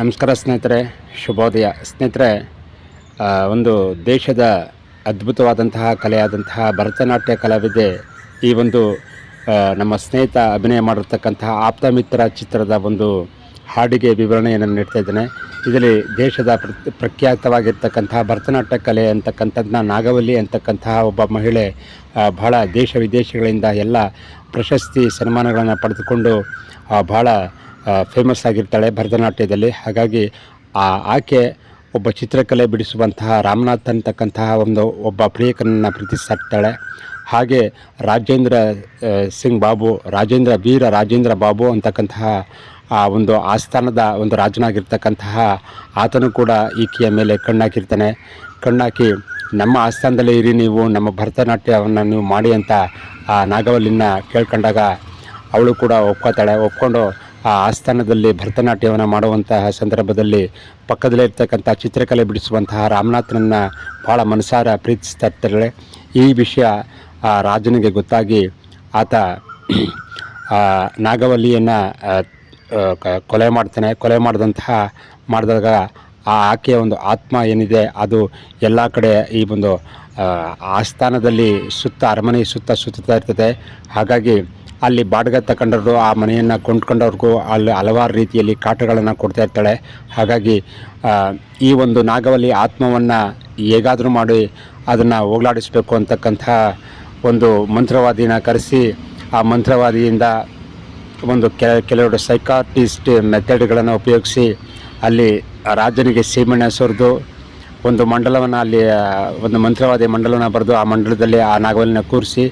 ನಮಸ್ಕಾರ ಸ್ನೇಹಿತರೆ, ಶುಭೋದಯ. ಸ್ನೇಹಿತರೆ ಒಂದು ದೇಶದ ಅದ್ಭುತವಾದಂತಹ ಕಲೆಯಾದಂತಹ ಭರತನಾಟ್ಯ ಕಲಾವಿದೆ ಈ ಒಂದು ನಮ್ಮ ಸ್ನೇಹಿತ ಅಭಿನಯ ಮಾಡಿರ್ತಕ್ಕಂತಹ ಆಪ್ತ ಮಿತ್ರ ಚಿತ್ರದ ಒಂದು ಹಾಡಿಗೆ ವಿವರಣೆಯನ್ನು ನೀಡ್ತಾ ಇದ್ದೇನೆ. ಇದರಲ್ಲಿ ದೇಶದ ಪ್ರ- ಪ್ರಖ್ಯಾತವಾಗಿರ್ತಕ್ಕಂತಹ ಭರತನಾಟ್ಯ ಕಲೆ ಅಂತಕ್ಕಂಥದ್ದನ್ನ ನಾಗವಲ್ಲಿ ಅಂತಕ್ಕಂತಹ ಒಬ್ಬ ಮಹಿಳೆ ಬಹಳ ದೇಶ ವಿದೇಶಗಳಿಂದ ಎಲ್ಲ ಪ್ರಶಸ್ತಿ ಸನ್ಮಾನಗಳನ್ನು ಪಡೆದುಕೊಂಡು ಬಹಳ ಫೇಮಸ್ ಆಗಿರ್ತಾಳೆ ಭರತನಾಟ್ಯದಲ್ಲಿ. ಹಾಗಾಗಿ ಆ ಆಕೆ ಒಬ್ಬ ಚಿತ್ರಕಲೆ ಬಿಡಿಸುವಂತಹ, ರಾಮನಾಥ್ ಅಂತಕ್ಕಂತಹ ಒಂದು ಒಬ್ಬ ಪ್ರಿಯಕರನ್ನು ಪ್ರೀತಿಸ್ತಾಳೆ ಹಾಗೆ ರಾಜೇಂದ್ರ ಸಿಂಗ್ ಬಾಬು, ರಾಜೇಂದ್ರ, ವೀರ ರಾಜೇಂದ್ರ ಬಾಬು ಅಂತಕ್ಕಂತಹ ಆ ಒಂದು ಆಸ್ಥಾನದ ಒಂದು ರಾಜನಾಗಿರ್ತಕ್ಕಂತಹ ಆತನು ಕೂಡ ಈಕೆಯ ಮೇಲೆ ಕಣ್ಣಾಕಿರ್ತಾನೆ. ಕಣ್ಣಾಕಿ, ನಮ್ಮ ಆಸ್ಥಾನದಲ್ಲೇ ಇರಿ ನೀವು, ನಮ್ಮ ಭರತನಾಟ್ಯವನ್ನು ನೀವು ಮಾಡಿ ಅಂತ ಆ ನಾಗವಲ್ಲಿನ ಕೇಳ್ಕೊಂಡಾಗ ಅವಳು ಕೂಡ ಒಪ್ಕೋತಾಳೆ. ಒಪ್ಕೊಂಡು ಆ ಆಸ್ಥಾನದಲ್ಲಿ ಭರತನಾಟ್ಯವನ್ನು ಮಾಡುವಂತಹ ಸಂದರ್ಭದಲ್ಲಿ ಪಕ್ಕದಲ್ಲೇ ಇರ್ತಕ್ಕಂಥ ಚಿತ್ರಕಲೆ ಬಿಡಿಸುವಂತಹ ರಾಮನಾಥನನ್ನು ಭಾಳ ಮನಸಾರ ಪ್ರೀತಿಸ್ತಾ ಇರ್ತಾರೆ. ಈ ವಿಷಯ ಆ ರಾಜನಿಗೆ ಗೊತ್ತಾಗಿ ಆತ ನಾಗವಲ್ಲಿಯನ್ನು ಕೊಲೆ ಮಾಡ್ತಾನೆ. ಕೊಲೆ ಮಾಡಿದಂತಹ, ಮಾಡಿದಾಗ ಆ ಆಕೆಯ ಒಂದು ಆತ್ಮ ಏನಿದೆ, ಅದು ಎಲ್ಲ ಕಡೆ ಈ ಒಂದು ಆಸ್ಥಾನದಲ್ಲಿ ಸುತ್ತ, ಅರಮನೆ ಸುತ್ತ ಸುತ್ತಾ ಇರ್ತದೆ. ಹಾಗಾಗಿ ಅಲ್ಲಿ ಬಾಡಿಗೆ ತಗೊಂಡವ್ರು ಆ ಮನೆಯನ್ನು ಕೊಂಡ್ಕೊಂಡವ್ರಿಗೂ ಅಲ್ಲಿ ಹಲವಾರು ರೀತಿಯಲ್ಲಿ ಕಾಟಗಳನ್ನು ಕೊಡ್ತಾ ಇರ್ತಾಳೆ. ಹಾಗಾಗಿ ಈ ಒಂದು ನಾಗವಲ್ಲಿ ಆತ್ಮವನ್ನು ಹೇಗಾದರೂ ಮಾಡಿ ಅದನ್ನು ಹೋಗಲಾಡಿಸ್ಬೇಕು ಅಂತಕ್ಕಂತಹ ಒಂದು ಮಂತ್ರವಾದಿನ ಕರೆಸಿ, ಆ ಮಂತ್ರವಾದಿಯಿಂದ ಒಂದು ಕೆಲ ಸೈಕಾಟಿಸ್ಟ್ ಮೆಥಡ್ಗಳನ್ನು ಉಪಯೋಗಿಸಿ, ಅಲ್ಲಿ ರಾಜನಿಗೆ ಸೀಮೆಣ್ಣೆ ಸುರಿದು, ಒಂದು ಮಂಡಲವನ್ನು ಅಲ್ಲಿ ಒಂದು ಮಂತ್ರವಾದಿ ಮಂಡಲವನ್ನು ಬರೆದು ಆ ಮಂಡಲದಲ್ಲಿ ಆ ನಾಗವಲ್ಲಿನ ಕೂರಿಸಿ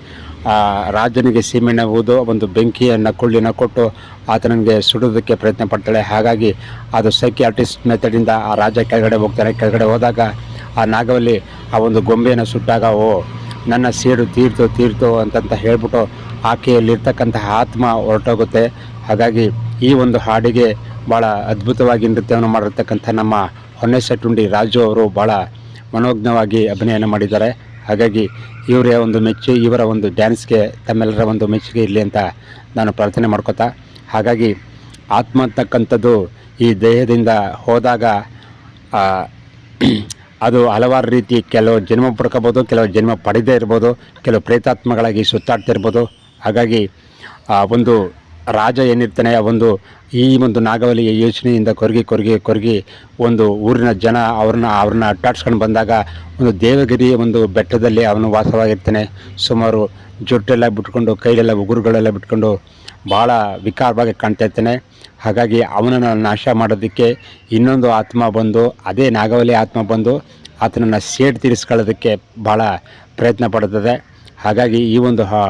ರಾಜನಿಗೆ ಸೀಮೆಣ್ಣೆ ಒಂದು ಬೆಂಕಿಯನ್ನು ಕೊಳ್ಳಿನ ಕೊಟ್ಟು ಆತನಿಗೆ ಸುಡೋದಕ್ಕೆ ಪ್ರಯತ್ನ ಪಡ್ತಾಳೆ. ಹಾಗಾಗಿ ಅದು ಸೈಕಿಯಾಟಿಸ್ಟ್ ಮೆಥಡಿಂದ ಆ ರಾಜ ಕೆಳಗಡೆ ಹೋಗ್ತಾನೆ. ಕೆಳಗಡೆ ಹೋದಾಗ ಆ ನಾಗವಲ್ಲಿ ಆ ಒಂದು ಗೊಂಬೆಯನ್ನು ಸುಟ್ಟಾಗ, ಓ, ನನ್ನ ಸೇಡು ತೀರ್ತು ತೀರ್ತು ಅಂತಂತ ಹೇಳ್ಬಿಟ್ಟು ಆಕೆಯಲ್ಲಿರ್ತಕ್ಕಂತಹ ಆತ್ಮ ಹೊರಟೋಗುತ್ತೆ. ಹಾಗಾಗಿ ಈ ಒಂದು ಹಾಡಿಗೆ ಭಾಳ ಅದ್ಭುತವಾಗಿ ನೃತ್ಯವನ್ನು ಮಾಡಿರ್ತಕ್ಕಂಥ ನಮ್ಮ ಹೊನ್ನೆಸೆಟ್ಟುಂಡಿ ರಾಜು ಅವರು ಭಾಳ ಮನೋಜ್ಞವಾಗಿ ಅಭಿನಯನ ಮಾಡಿದ್ದಾರೆ. ಹಾಗಾಗಿ ಇವರ ಒಂದು ಮೆಚ್ಚು, ಇವರ ಒಂದು ಡ್ಯಾನ್ಸ್ಗೆ, ತಮ್ಮೆಲ್ಲರ ಒಂದು ಮೆಚ್ಚುಗೆ ಇರಲಿ ಅಂತ ನಾನು ಪ್ರಾರ್ಥನೆ ಮಾಡ್ಕೋತಾ, ಹಾಗಾಗಿ ಆತ್ಮ ಅಂತಕ್ಕಂಥದ್ದು ಈ ದೇಹದಿಂದ ಹೋದಾಗ ಅದು ಹಲವಾರು ರೀತಿ ಕೆಲವು ಜನ್ಮ ಪಡ್ಕೋಬೋದು, ಕೆಲವು ಜನ್ಮ ಪಡೆದೇ ಇರ್ಬೋದು, ಕೆಲವು ಪ್ರೇತಾತ್ಮಗಳಾಗಿ ಸುತ್ತಾಡ್ತಿರ್ಬೋದು, ಹಾಗಾಗಿ ಒಂದು ರಾಜ ಏನಿರ್ತಾನೆ ಒಂದು ಈ ಒಂದು ನಾಗವಲಿಯ ಯೋಚನೆಯಿಂದ ಕೊರಗಿ ಕೊರಗಿ ಕೊರಗಿ ಒಂದು ಊರಿನ ಜನ ಅವ್ರನ್ನ ಅವ್ರನ್ನ ಅಟ್ಟಾಡ್ಸ್ಕೊಂಡು ಬಂದಾಗ ಒಂದು ದೇವಗಿರಿ ಒಂದು ಬೆಟ್ಟದಲ್ಲಿ ಅವನು ವಾಸವಾಗಿರ್ತಾನೆ. ಸುಮಾರು ಜೊಟ್ಟೆಲ್ಲ ಬಿಟ್ಕೊಂಡು, ಕೈಲೆಲ್ಲ ಉಗುರುಗಳೆಲ್ಲ ಬಿಟ್ಕೊಂಡು ಭಾಳ ವಿಕಾರವಾಗಿ ಕಾಣ್ತಾ ಇರ್ತಾನೆ. ಹಾಗಾಗಿ ಅವನನ್ನು ನಾಶ ಮಾಡೋದಕ್ಕೆ ಇನ್ನೊಂದು ಆತ್ಮ ಬಂದು, ಅದೇ ನಾಗವಲಿ ಆತ್ಮ ಬಂದು ಆತನನ್ನು ಸೇಡ್ ತೀರಿಸ್ಕೊಳ್ಳೋದಕ್ಕೆ ಭಾಳ ಪ್ರಯತ್ನ ಪಡುತ್ತದೆ ಹಾಗಾಗಿ ಈ ಒಂದು ಹಾ,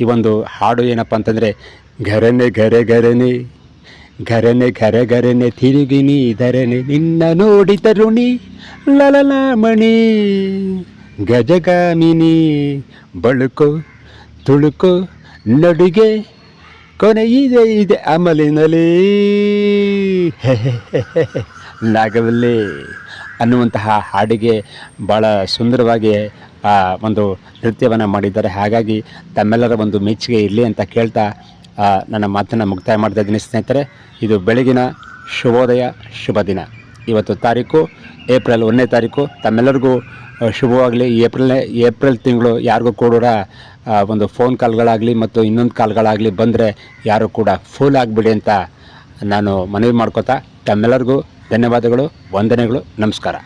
ಈ ಒಂದು ಹಾಡು ಏನಪ್ಪ ಅಂತಂದರೆ ಘರನೆ ಘರೆ ಘರನೆ ಘರನೆ ಘರೆ ಘರನೆ ತಿರುಗಿನಿ ಧರನೆ ನಿನ್ನ ನೋಡಿ ತರುಣಿ ಲಲಲಾಮಣಿ. ಗಜಗಾಮಿನಿ, ಬಳುಕು, ತುಳುಕು, ನಡುಗೆ, ಕೊನೆ ಇದೆ ಇದೆ ಅಮಲಿನಲ್ಲಿ. ನಾಗವಲ್ಲಿ ಅನ್ನುವಂತಹ ಹಾಡಿಗೆ ಭಾಳ ಸುಂದರವಾಗಿ ಒಂದು ನೃತ್ಯವನ್ನು ಮಾಡಿದ್ದಾರೆ. ಹಾಗಾಗಿ ತಮ್ಮೆಲ್ಲರ ಒಂದು ಮೆಚ್ಚುಗೆ ಇರಲಿ ಅಂತ ಕೇಳ್ತಾ ನನ್ನ ಮಾತನ್ನು ಮುಕ್ತಾಯ ಮಾಡ್ತಾ ಇದ್ದೀನಿ ಸ್ನೇಹಿತರೆ. ಇದು ಬೆಳಗಿನ ಶುಭೋದಯ, ಶುಭ ದಿನ. ಇವತ್ತು ತಾರೀಕು, ಏಪ್ರಿಲ್ ಒಂದನೇ ತಾರೀಕು. ತಮ್ಮೆಲ್ಲರಿಗೂ ಶುಭವಾಗಲಿ. ಏಪ್ರಿಲ್ನೇ, ಏಪ್ರಿಲ್ ತಿಂಗಳು ಯಾರಿಗೂ ಕೂಡ ಒಂದು ಫೋನ್ ಕಾಲ್ಗಳಾಗಲಿ ಮತ್ತು ಇನ್ನೊಂದು ಕಾಲ್ಗಳಾಗಲಿ ಬಂದರೆ ಯಾರು ಕೂಡ ಫೂಲ್ ಆಗಿಬಿಡಿ ಅಂತ ನಾನು ಮನವಿ ಮಾಡ್ಕೋತಾ ತಮ್ಮೆಲ್ಲರಿಗೂ ಧನ್ಯವಾದಗಳು, ವಂದನೆಗಳು, ನಮಸ್ಕಾರ.